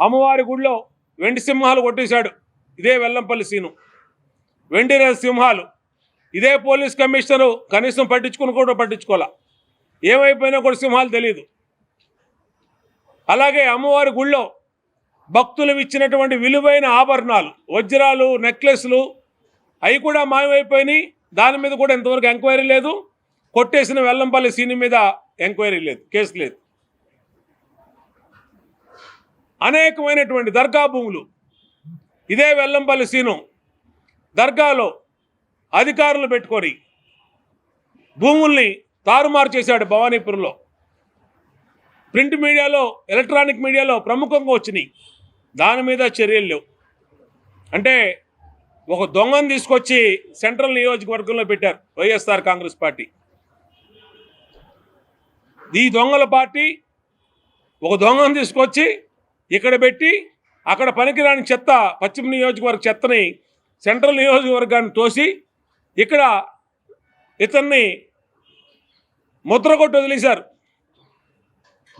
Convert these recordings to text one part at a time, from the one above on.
అమ్మవారి గుడిలో వెండి సింహాలు కొట్టేశాడు. ఇదే వెల్లంపల్లి సీను. వెండి సింహాలు. ఇదే పోలీస్ కమిషనరు కనీసం పట్టించుకుని కూడా పట్టించుకోవాలా ఏమైపోయినా కూడా సింహాలు తెలియదు అలాగే అమ్మవారి గుళ్ళో భక్తులు ఇచ్చినటువంటి విలువైన ఆభరణాలు వజ్రాలు నెక్లెస్లు అవి కూడా మాయమైపోయినాయి. దాని మీద కూడా ఇంతవరకు ఎంక్వైరీ లేదు. కొట్టేసిన వెల్లంపల్లి సీని మీద ఎంక్వైరీ లేదు కేసు లేదు. అనేకమైనటువంటి దర్గా భూములు. ఇదే వెల్లంపల్లి సీను దర్గాలో అధికారులు పెట్టుకొని భూముల్ని తారుమారు చేశాడు భవానీపురంలో. ప్రింట్ మీడియాలో ఎలక్ట్రానిక్ మీడియాలో ప్రముఖంగా వచ్చినాయి. దాని మీద చర్యలు లేవు. అంటే ఒక దొంగను తీసుకొచ్చి సెంట్రల్ నియోజకవర్గంలో పెట్టారు వైఎస్ఆర్ కాంగ్రెస్ పార్టీ. ఈ దొంగల పార్టీ ఒక దొంగను తీసుకొచ్చి ఇక్కడ పెట్టి అక్కడ పనికిరాని చెత్త పశ్చిమ నియోజకవర్గ చెత్తని సెంట్రల్ నియోజకవర్గాన్ని తోసి ఇక్కడ ఇతన్ని ముద్ర కొట్టి వదిలేశారు.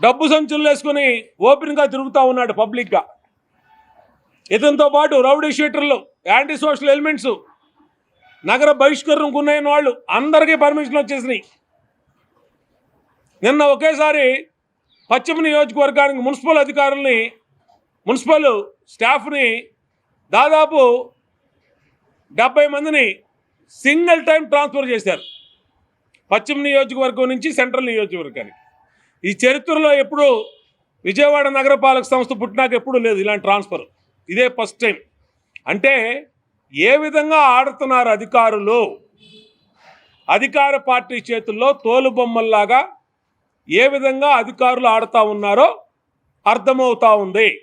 డబ్బు సంచులు వేసుకుని ఓపెన్గా తిరుగుతూ ఉన్నాడు పబ్లిక్గా ఇతనితో పాటు రౌడీ షీటర్లు యాంటీ సోషల్ ఎలిమెంట్స్ నగర బహిష్కరణ ఉన్నాయని వాళ్ళు అందరికీ పర్మిషన్ వచ్చేసినాయి. నిన్న ఒకేసారి పశ్చిమ నియోజకవర్గానికి మున్సిపల్ అధికారుల్ని మున్సిపల్ స్టాఫ్ని దాదాపు డెబ్బై మందిని సింగిల్ టైం ట్రాన్స్ఫర్ చేశారు. పశ్చిమ నియోజకవర్గం నుంచి సెంట్రల్ నియోజకవర్గానికి. ఈ చరిత్రలో ఎప్పుడు విజయవాడ నగరపాలక సంస్థ పుట్టినాక ఎప్పుడూ లేదు ఇలాంటి ట్రాన్స్ఫర్. ఇదే ఫస్ట్ టైం. అంటే ఏ విధంగా ఆడుతున్నారు అధికారులు? అధికార పార్టీ చేతుల్లో తోలుబొమ్మల్లాగా ఏ విధంగా అధికారులు ఆడుతూ ఉన్నారో అర్థమవుతా ఉంది.